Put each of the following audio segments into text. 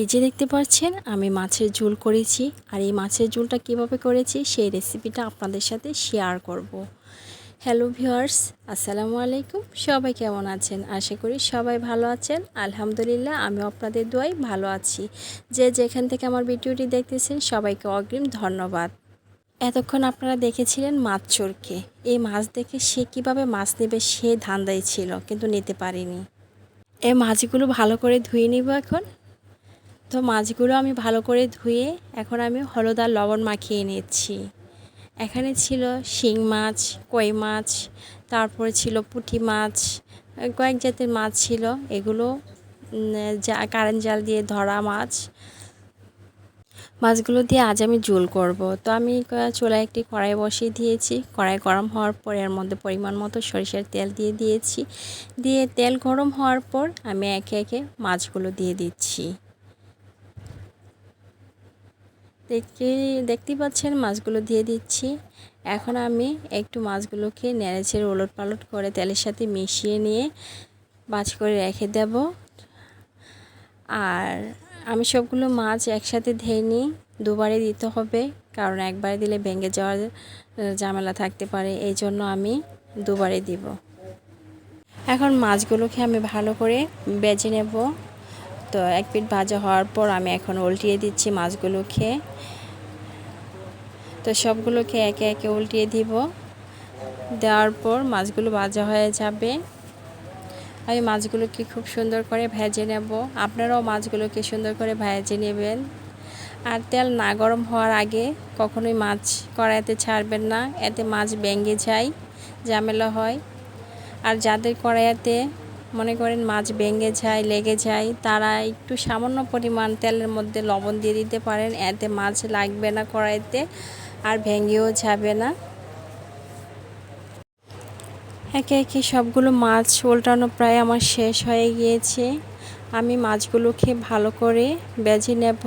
এই যে দেখতে পাচ্ছেন, আমি মাছের ঝোল করেছি। আর এই মাছের ঝোলটা কীভাবে করেছি, সেই রেসিপিটা আপনাদের সাথে শেয়ার করব। হ্যালো ভিউয়ার্স আসসালামু আলাইকুম। সবাই কেমন আছেন? আশা করি সবাই ভালো আছেন। আলহামদুলিল্লাহ আমি আপনাদের দোয়াই ভালো আছি। যে যেখান থেকে আমার ভিডিওটি দেখতেছেন, সবাইকে অগ্রিম ধন্যবাদ। এতক্ষণ আপনারা দেখেছিলেন মাছ চোরকে। এই মাছ দেখে সে কীভাবে মাছ নেবে, সে ধান্দাই ছিল, কিন্তু নিতে পারিনি। এই মাছগুলো ভালো করে ধুয়ে নিব এখন। তো মাছগুলো আমি ভালো করে ধুয়ে এখন আমি হলুদ আর লবণ মাখিয়ে নিচ্ছি। এখানে ছিল শিং মাছ, কই মাছ, তারপরে ছিল পুঁটি মাছ, কয়েক জাতের মাছ ছিল। এগুলো যা, কারেন্ট জাল দিয়ে ধরা মাছ। মাছগুলো দিয়ে আজ আমি ঝোল করব। তো আমি চুলায় একটি কড়াই বসিয়ে দিয়েছি। কড়াই গরম হওয়ার পর এর মধ্যে পরিমাণ মতো সরিষার তেল দিয়ে দিয়েছি। দিয়ে তেল গরম হওয়ার পর আমি একে একে মাছগুলো দিয়ে দিচ্ছি। দেখতে দেখতেই পাচ্ছেন, মাছগুলো দিয়ে দিচ্ছি। এখন আমি একটু মাছগুলোকে নেড়েছেড়ে ওলট পালট করে তেলের সাথে মিশিয়ে নিয়ে বাজ করে রেখে দেব। আর আমি সবগুলো মাছ একসাথে ধেয়ে নিই। দুবারে দিতে হবে, কারণ একবারে দিলে ভেঙে যাওয়ার ঝামেলা থাকতে পারে। এই জন্য আমি দুবারে দিব। এখন মাছগুলোকে আমি ভালো করে বেজে নেব। তো এক পিঠ ভাজা হওয়ার পর আমি এখন উল্টিয়ে দিচ্ছি মাছগুলোকে তো সবগুলোকে একে একে উল্টিয়ে দিব। দেওয়ার পর মাছগুলো ভাজা হয়ে যাবে। আমি মাছগুলোকে খুব সুন্দর করে ভেজে নেব। আপনারাও মাছগুলোকে সুন্দর করে ভেজে নেবেন। আর তেল না গরম হওয়ার আগে কখনোই মাছ কড়াইতে ছাড়বেন না। এতে মাছ ভেঙে যায়, ঝামেলা হয়। আর যাদের কড়াইতে মনে করেন মাছ ভেঙে যায়, লেগে যায়, তারা একটু সামান্য পরিমাণ তেলের মধ্যে লবণ দিয়ে দিতে পারেন। এতে মাছ লাগবে না কড়াইতে আর ভেঙেও যাবে না। একে একে সবগুলো মাছ উল্টানো প্রায় আমার শেষ হয়ে গিয়েছে। আমি মাছগুলোকে ভালো করে বেজে নেব।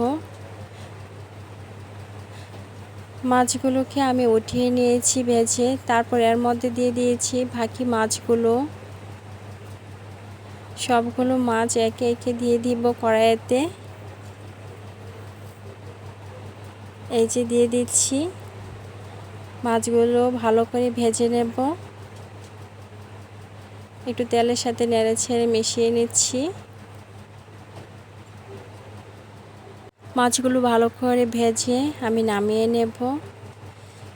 মাছগুলোকে আমি উঠিয়ে নিয়েছি ভেজে, তারপর এর মধ্যে দিয়ে দিয়েছি বাকি মাছগুলো। সবগুলো মাছ একে একে দিয়ে দিব কড়াইতে। এই যে দিয়ে দিচ্ছি। মাছগুলো ভালো করে ভেজে নেব। একটু তেলের সাথে নেড়ে ছেড়ে মিশিয়ে নিচ্ছি। মাছগুলো ভালো করে ভেজে আমি নামিয়ে নেব।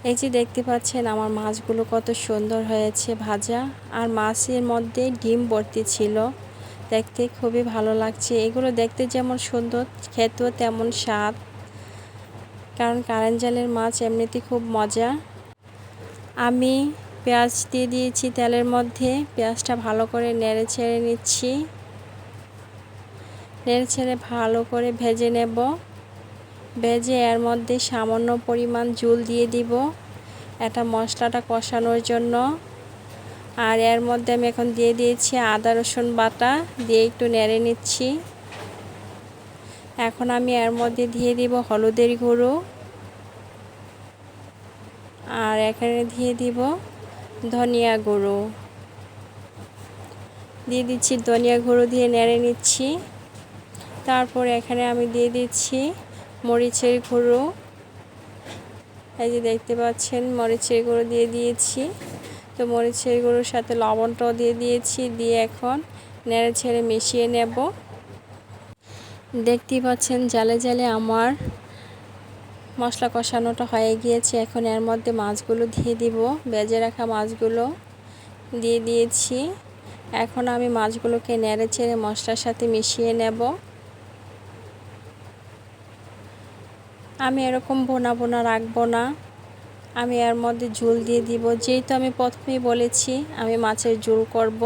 এই যে দেখতে পাচ্ছেন আমার মাছগুলো কত সুন্দর হয়েছে ভাজা। আর মাছের মধ্যে ডিম ভর্তি ছিল। দেখতে খুবই ভালো লাগছে। এগুলো দেখতে যেমন সুন্দর, খেতেও তেমন স্বাদ। কারণ কারেন্ট জালের মাছ এমনিতে খুব মজা। আমি পেঁয়াজ দিয়ে দিয়েছি তেলের মধ্যে। পেঁয়াজটা ভালো করে নেড়ে ছেড়ে নিচ্ছি। নেড়ে ছেড়ে ভালো করে ভেজে নেব। ভেজে এর মধ্যে সামান্য পরিমাণ জুল দিয়ে দিব। এটা মশলাটা কষানোর জন্য। আর এর মধ্যে আমি এখন দিয়ে দিয়েছি আদা, রসুন বাটা, দিয়ে একটু নেড়ে নিচ্ছি। এখন আমি এর মধ্যে দিয়ে দিব হলুদের গুঁড়ো। আর এখানে দিয়ে দিব ধনিয়া গুঁড়ো। দিয়ে দিচ্ছি ধনিয়া গুঁড়ো দিয়ে নেড়ে নিচ্ছি। তারপর এখানে আমি দিয়ে দিচ্ছি মরিচের গুঁড়ো। এই যে দেখতে পাচ্ছেন, মরিচের গুঁড়ো দিয়ে দিয়েছি। তো মরিচের গুঁড়োর সাথে লবণটাও দিয়ে দিয়েছি, দিয়ে এখন নেড়ে ছেড়ে মিশিয়ে নেব। দেখতেই পাচ্ছেন জালে জালে আমার মশলা কষানোটা হয়ে গিয়েছে। এখন এর মধ্যে মাছগুলো দিয়ে দিব বেজে রাখা মাছগুলো দিয়ে দিয়েছি। এখন আমি মাছগুলোকে নেড়ে ছেড়ে মশলার সাথে মিশিয়ে নেব। আমি এরকম বোনা বোনা রাখব না। আমি এর মধ্যে ঝুল দিয়ে দিব। যেহেতু আমি প্রথমেই বলেছি আমি মাছের ঝুল করব,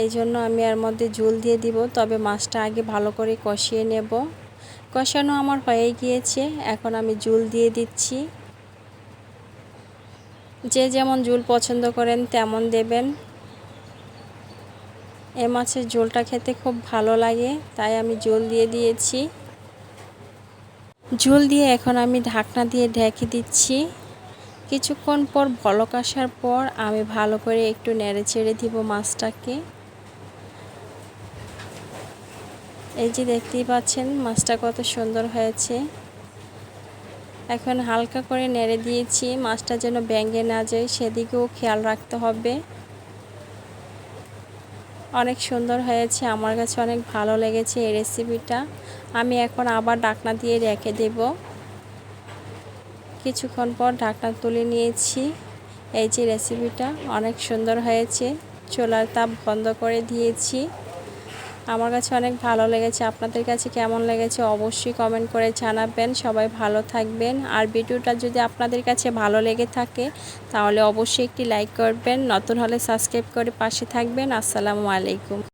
এই জন্য আমি এর মধ্যে ঝুল দিয়ে দিব। তবে মাছটা আগে ভালো করে কষিয়ে নেব। কষানো আমার হয়ে গিয়েছে, এখন আমি ঝুল দিয়ে দিচ্ছি। যে যেমন ঝুল পছন্দ করেন তেমন দেবেন। এ মাছের ঝোলটা খেতে খুব ভালো লাগে, তাই আমি ঝোল দিয়ে দিয়েছি। ঝোল দিয়ে এখন আমি ঢাকনা দিয়ে ঢেকে দিচ্ছি। কিছুক্ষণ পর বলক আসার পর আমি ভালো করে একটু নেড়ে ছেড়ে দিব মাছটাকে। এই যে দেখতেই পাচ্ছেন, মাছটা কত সুন্দর হয়েছে। এখন হালকা করে নেড়ে দিয়েছি, মাছটা যেন ব্যাঙ্গে না যায়, সেদিকেও খেয়াল রাখতে হবে। অনেক সুন্দর হয়েছে, আমার কাছে অনেক ভালো লেগেছে এই রেসিপিটা আমি এখন আবার ডাকনা দিয়ে রেখে দেব। কিছুক্ষণ পর ঢাকনা তুলে নিয়েছি। এই যে রেসিপিটা অনেক সুন্দর হয়েছে। চোলার তাপ বন্ধ করে দিয়েছি। আমার কাছে অনেক ভালো লেগেছে। আপনাদের কাছে কেমন লেগেছে অবশ্যই কমেন্ট করে জানাবেন। সবাই ভালো থাকবেন। আর ভিডিওটা যদি আপনাদের কাছে ভালো লেগে থাকে, তাহলে অবশ্যই একটি লাইক করবেন। নতুন হলে সাবস্ক্রাইব করে পাশে থাকবেন। আসসালামু আলাইকুম।